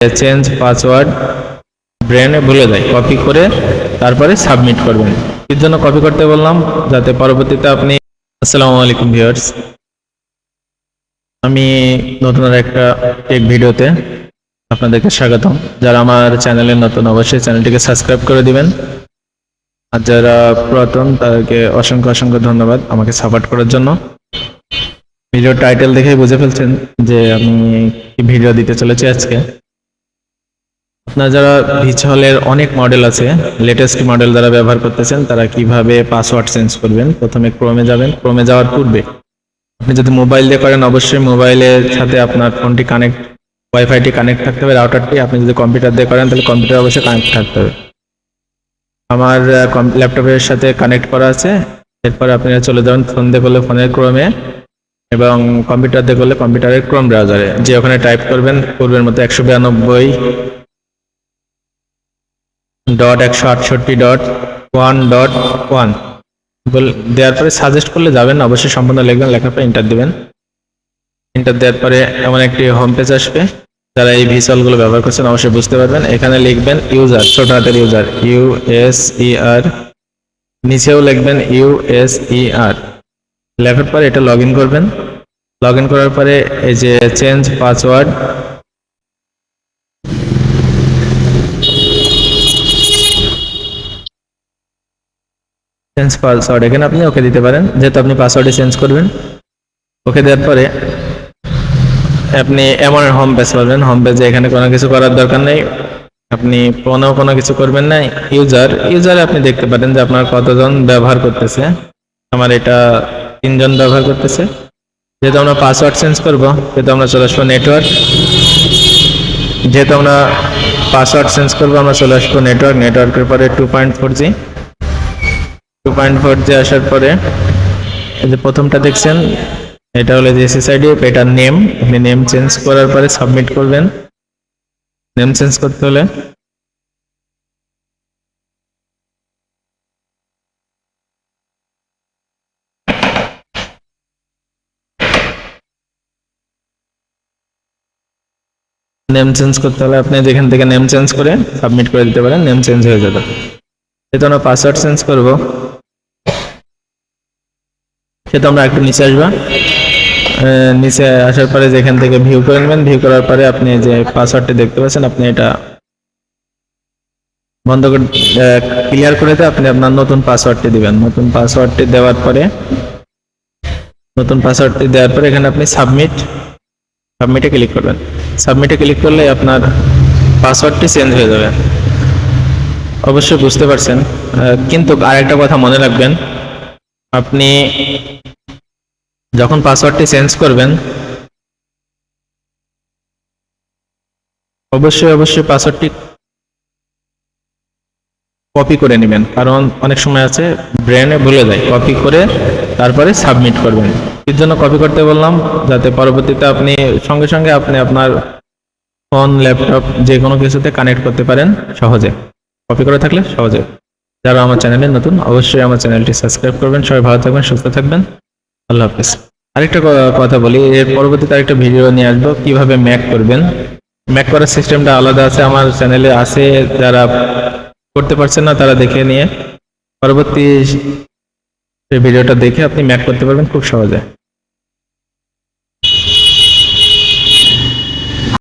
Change password ব্রেনে ভুলে যায় কপি করে তারপরে সাবমিট করবেন। এর জন্য কপি করতে বললাম, যাতে পরবর্তীতে আপনি, আসসালামু আলাইকুম ভিউয়ার্স আমি নতুন একটা টেক ভিডিওতে আপনাদেরকে স্বাগতম। যারা আমার চ্যানেলে নতুন, অবশ্যই চ্যানেলটিকে সাবস্ক্রাইব করে দিবেন। আর যারা পুরাতন, তাদেরকে অসংখ্য অসংখ্য ধন্যবাদ আমাকে সাপোর্ট করার জন্য। ভিডিও টাইটেল দেখেই বুঝে ফেলছেন যে আমি ভিডিও দিতে চলেছি আজকে। আপনারা যারা ভিচহলের অনেক মডেল আছে লেটেস্ট মডেল যারা ব্যবহার করতেছেন, তারা কীভাবে পাসওয়ার্ড চেঞ্জ করবেন? প্রথমে ক্রোমে যাবেন। ক্রোমে যাওয়ার পূর্বে আপনি যদি মোবাইল দিয়ে করেন, অবশ্যই মোবাইলের সাথে আপনার ফোনটি কানেক্ট ওয়াইফাইটি কানেক্ট থাকতে হবে। রাউটারটি আপনি যদি কম্পিউটার দিয়ে করেন, তাহলে কম্পিউটার অবশ্যই কানেক্ট থাকতে হবে। আমার ল্যাপটপের সাথে কানেক্ট করা আছে। এরপর আপনি চলে যাবেন ফোন দিয়ে করলে ফোনের ক্রমে এবং কম্পিউটার দিয়ে করলে কম্পিউটারের ক্রোম ব্রাউজারে যে ওখানে টাইপ করবেন, পূর্বের মতো একশো বিরানব্বই ডট একশো আটষট্টি ডট ওয়ান ডট ওয়ান দেওয়ার পরে সাজেস্ট করলে যাবেন, অবশ্যই সম্পূর্ণ লিখবেন, লেখার পরে ইন্টার দিবেন। ইন্টার দেওয়ার পরে এমন একটি হোম পেজ আসবে। যারা এই ভিসলগুলো ব্যবহার করছেন, অবশ্যই বুঝতে পারবেন। এখানে লিখবেন ইউজার ছোট হাতের user U S E R নিচেও লিখবেন ইউ এস ই আর লেখার পরে এটা লগ করবেন। লগ করার পরে এই যে চেঞ্জ পাসওয়ার্ড চেঞ্জ পাসওয়ার্ড এখানে আপনি ওকে দিতে পারেন, যেহেতু আপনি পাসওয়ার্ডে চেঞ্জ করবেন। ওকে দেওয়ার পরে আপনি এমন হোম পেজ পাবেন। হোম পেজে এখানে কোনো কিছু করার দরকার নেই। আপনি কোনো কোনো কিছু করবেন না ইউজার ইউজারে আপনি দেখতে পারেন যে আপনার কতজন ব্যবহার করতেছে। আমার এটা তিনজন ব্যবহার করতেছে। যেহেতু আমরা পাসওয়ার্ড চেঞ্জ করব সেহেতু আমরা চলে আসব নেটওয়ার্ক যেহেতু আমরা পাসওয়ার্ড চেঞ্জ করব, আমরা চলে আসব নেটওয়ার্ক নেটওয়ার্কের পরে two point four G two point four G আসার পরে যে প্রথমটা দেখছেন, এটা হলো যে এসএসআইডি এটার নেম আপনি নেম চেঞ্জ করার পরে সাবমিট করবেন। নেম চেঞ্জ করতে হলে নেম চেঞ্জ করতে হলে আপনি যেখান থেকে নেম চেঞ্জ করে সাবমিট করে দিতে পারেন নেম চেঞ্জ হয়ে যাবে। আমরা পাসওয়ার্ড চেঞ্জ করব। সেহেতু আমরা একটু নিচে আসবা। নিচে আসার পরে যেখান থেকে ভিউ করে নেবেন ভিউ করার পরে আপনি যে পাসওয়ার্ডটি দেখতে পাচ্ছেন, আপনি এটা বন্ধ করে ক্লিয়ার করে দিয়ে আপনি আপনার নতুন পাসওয়ার্ডটি দিবেন। নতুন পাসওয়ার্ডটি দেওয়ার পরে, নতুন পাসওয়ার্ডটি দেওয়ার পরে এখানে আপনি সাবমিট সাবমিটে ক্লিক করবেন। সাবমিটে ক্লিক করলে আপনার পাসওয়ার্ডটি চেঞ্জ হয়ে যাবে। অবশ্যই বুঝতে পারছেন। কিন্তু আরেকটা কথা মনে রাখবেন। আপনি যখন পাসওয়ার্ডটি চেঞ্জ করবেন, অবশ্যই অবশ্যই পাসওয়ার্ডটি কপি করে নেবেন। কারণ অনেক সময় আছে ব্রেনে ভুলে যায়। কপি করে তারপরে সাবমিট করবেন। এর জন্য কপি করতে বললাম, যাতে পরবর্তীতে আপনি সঙ্গে সঙ্গে আপনি আপনার ফোন ল্যাপটপ যে কোনো কিছুতে কানেক্ট করতে পারেন সহজে। কপি করে থাকলে সহজে। যারা আমার চ্যানেলে নতুন, অবশ্যই আমার চ্যানেলটি সাবস্ক্রাইব করবেন। সবাই ভালো থাকবেন, সুস্থ থাকবেন। আল্লাহ হাফিজ। আরেকটা কথা বলি, এর পরবর্তীতে আরেকটা ভিডিও নিয়ে আসব, কীভাবে ম্যাক করবেন। ম্যাক করার সিস্টেমটা আলাদা আছে, আমার চ্যানেলে আছে, যারা করতে পারছেন না তারা দেখে নিয়ে। পরবর্তী ভিডিওটা দেখে আপনি ম্যাক করতে পারবেন খুব সহজে।